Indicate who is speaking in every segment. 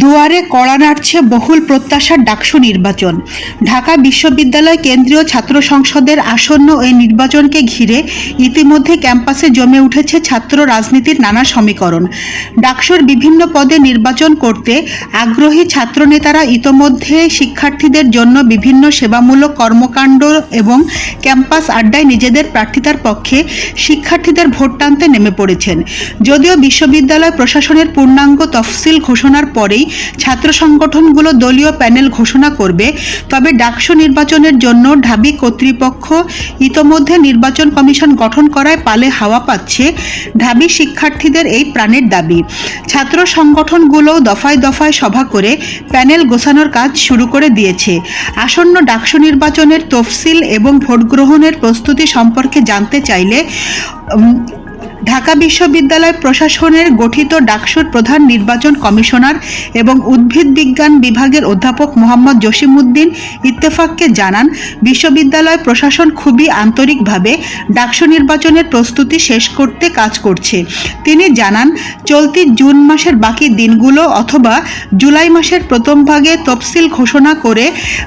Speaker 1: দুয়ারে কড়া নাড়ছে বহুল প্রত্যাশার ডাকসু নির্বাচন। ঢাকা বিশ্ববিদ্যালয় কেন্দ্রীয় ছাত্র সংসদের আসন্ন এই নির্বাচনকে ঘিরে ইতিমধ্যে ক্যাম্পাসে জমে উঠেছে ছাত্র রাজনীতির নানা সমীকরণ। ডাকসুর বিভিন্ন পদে নির্বাচন করতে আগ্রহী ছাত্রনেতারা ইতোমধ্যে শিক্ষার্থীদের জন্য বিভিন্ন সেবামূলক কর্মকাণ্ড এবং ক্যাম্পাস আড্ডায় নিজেদের প্রার্থিতার পক্ষে শিক্ষার্থীদের ভোট টানতে নেমে পড়েছেন। যদিও বিশ্ববিদ্যালয় প্রশাসনের পূর্ণাঙ্গ তফসিল ঘোষণার পরেই ছাত্র সংগঠনগুলো দলীয় প্যানেল ঘোষণা করবে। তবে ডাকসু নির্বাচনের জন্য ঢাবি কর্তৃপক্ষ ইতোমধ্যে নির্বাচন কমিশন গঠন করায় পালে হাওয়া পাচ্ছে ঢাবি শিক্ষার্থীদের এই প্রাণের দাবি। ছাত্র সংগঠনগুলোও দফায় দফায় সভা করে প্যানেল গোছানোর কাজ শুরু করে দিয়েছে। আসন্ন ডাকসু নির্বাচনের তফসিল এবং ভোট গ্রহণের প্রস্তুতি সম্পর্কে জানতে চাইলে ঢাকা বিশ্ববিদ্যালয় প্রশাসনের গঠিত ডাকসুর প্রধান নির্বাচন কমিশনার এবং উদ্ভিদ বিজ্ঞান বিভাগের অধ্যাপক মোহাম্মদ জসিমউদ্দিন ইত্তেফাককে জানান, বিশ্ববিদ্যালয় প্রশাসন খুবই আন্তরিকভাবে ডাকসু নির্বাচনের প্রস্তুতি শেষ করতে কাজ করছে। তিনি জানান, চলতি জুন মাসের বাকি দিনগুলো অথবা জুলাই মাসের প্রথম ভাগে তফসিল ঘোষণা করে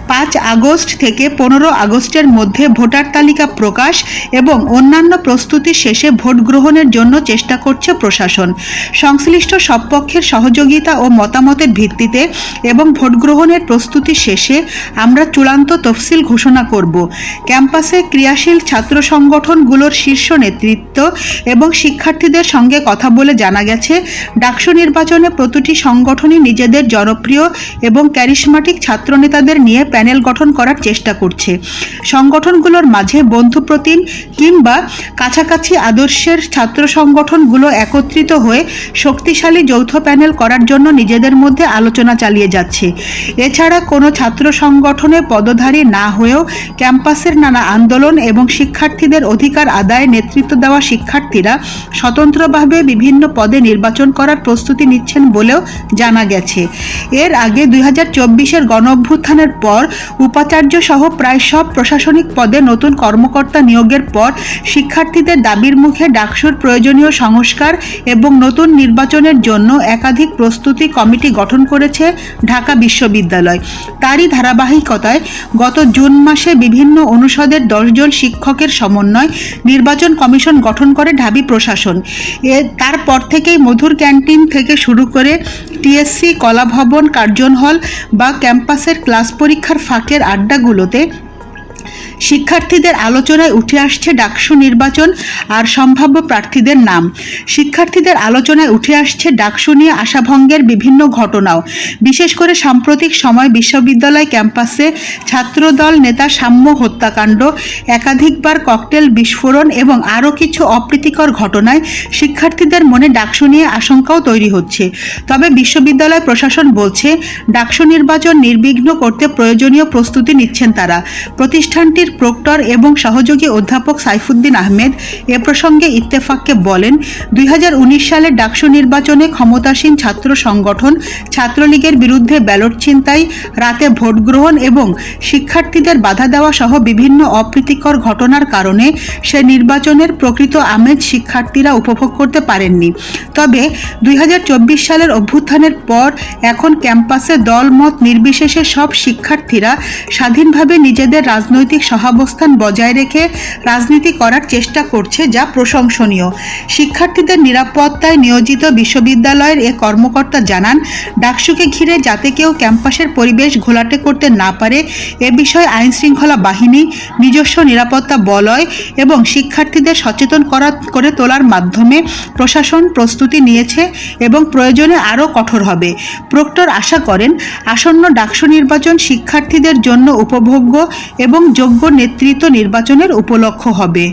Speaker 1: পাঁচ আগস্ট থেকে পনেরো আগস্টের মধ্যে ভোটার তালিকা প্রকাশ এবং অন্যান্য প্রস্তুতি শেষে ভোট গ্রহণের জন্য চেষ্টা করছে প্রশাসন। সংশ্লিষ্ট সব পক্ষের সহযোগিতা ও মতামতের ভিত্তিতে এবং ভোট গ্রহণের প্রস্তুতি শেষে আমরা চূড়ান্ত তফসিল ঘোষণা করব। ক্যাম্পাসে ক্রিয়াশীল ছাত্র সংগঠনগুলোর শীর্ষ নেতৃত্ব এবং শিক্ষার্থীদের সঙ্গে কথা বলে জানা গেছে, ডাকসু নির্বাচনে প্রতিটি সংগঠনই নিজেদের জনপ্রিয় এবং ক্যারিসমাটিক ছাত্রনেতাদের নিয়ে প্যানেল গঠন করার চেষ্টা করছে। সংগঠনগুলোর মাঝে বন্ধুপ্রতিম কিংবা কাছাকাছি আদর্শের ছাত্র সংগঠনগুলো একত্রিত হয়ে শক্তিশালী যৌথ প্যানেল করার জন্য নিজেদের মধ্যে আলোচনা চালিয়ে যাচ্ছে। এছাড়া কোনো ছাত্র সংগঠনে পদধারী না হয়েও ক্যাম্পাসের নানা আন্দোলন এবং শিক্ষার্থীদের অধিকার আদায়ে নেতৃত্ব দেওয়া শিক্ষার্থীরা স্বতন্ত্রভাবে বিভিন্ন পদে নির্বাচন করার প্রস্তুতি নিচ্ছেন বলেও জানা গেছে। এর আগে দুই হাজার চব্বিশের গণ অভ্যুত্থানের পর উপাচার্য সহ প্রায় সব প্রশাসনিক পদে নতুন কর্মকর্তা নিয়োগের পর শিক্ষার্থীদের দাবির মুখে ডাকসুর প্রয়োজনীয় সংস্কার এবং নতুন নির্বাচনের জন্য একাধিক প্রস্তুতি কমিটি গঠন করেছে ঢাকা বিশ্ববিদ্যালয়। তারই ধারাবাহিকতায় গত জুন মাসে বিভিন্ন অনুষদের দশজন শিক্ষকের সমন্বয় নির্বাচন কমিশন গঠন করে ঢাবি প্রশাসন। এ তারপর থেকেই মধুর ক্যান্টিন থেকে শুরু করে টিএসসি, কলাভবন, কার্জন হল বা ক্যাম্পাসের ক্লাস পরীক্ষার ফাঁকের আড্ডাগুলোতে শিক্ষার্থীদের আলোচনায় উঠে আসছে ডাকসু নির্বাচন আর সম্ভাব্য প্রার্থীদের নাম। শিক্ষার্থীদের আলোচনায় উঠে আসছে ডাকসু নিয়ে আশাভঙ্গের বিভিন্ন ঘটনাও। বিশেষ করে সাম্প্রতিক সময় বিশ্ববিদ্যালয় ক্যাম্পাসে ছাত্রদল নেতা সাম্য হত্যাকাণ্ড, একাধিকবার ককটেল বিস্ফোরণ এবং আরও কিছু অপ্রীতিকর ঘটনায় শিক্ষার্থীদের মনে ডাকসু নিয়ে আশঙ্কাও তৈরি হচ্ছে। তবে বিশ্ববিদ্যালয় প্রশাসন বলছে, ডাকসু নির্বাচন নির্বিঘ্ন করতে প্রয়োজনীয় প্রস্তুতি নিচ্ছেন তারা। প্রতিষ্ঠানটির প্রক্টর এবং সহযোগী অধ্যাপক সাইফুদ্দিন আহমেদ এ প্রসঙ্গে ইত্তেফাককে বলেন, দুই সালের ডাকসু নির্বাচনে ক্ষমতাসীন ছাত্র সংগঠন ছাত্রলীগের বিরুদ্ধে ব্যালট ছিনতাই, রাতে ভোট গ্রহণ এবং শিক্ষার্থীদের বাধা দেওয়া সহ বিভিন্ন অপ্রীতিকর ঘটনার কারণে সে নির্বাচনের প্রকৃত আমেজ শিক্ষার্থীরা উপভোগ করতে পারেননি। তবে দুই হাজার চব্বিশ সালের অভ্যুত্থানের পর এখন ক্যাম্পাসে দলমত নির্বিশেষে সব শিক্ষার্থীরা স্বাধীনভাবে নিজেদের রাজনৈতিক সহাবস্থান বজায় রেখে রাজনীতি করার চেষ্টা করছে যা প্রশংসনীয়। শিক্ষার্থীদের নিরাপত্তায় নিয়োজিত বিশ্ববিদ্যালয়ের এ কর্মকর্তা জানান, ডাকসুকে ঘিরে যাতে কেউ ক্যাম্পাসের পরিবেশ ঘোলাটে করতে না পারে, এ বিষয়ে আইন শৃঙ্খলা বাহিনী, নিজস্ব নিরাপত্তা বলয় এবং শিক্ষার্থীদের সচেতন করা, করে তোলার মাধ্যমে প্রশাসন প্রস্তুতি নিয়েছে এবং প্রয়োজনে আরও কঠোর হবে। প্রক্টর আশা করেন, আসন্ন ডাকসু নির্বাচন শিক্ষার্থীদের জন্য উপভোগ্য এবং যোগ্য নেতৃত্ব নির্বাচনের উপলক্ষ হবে।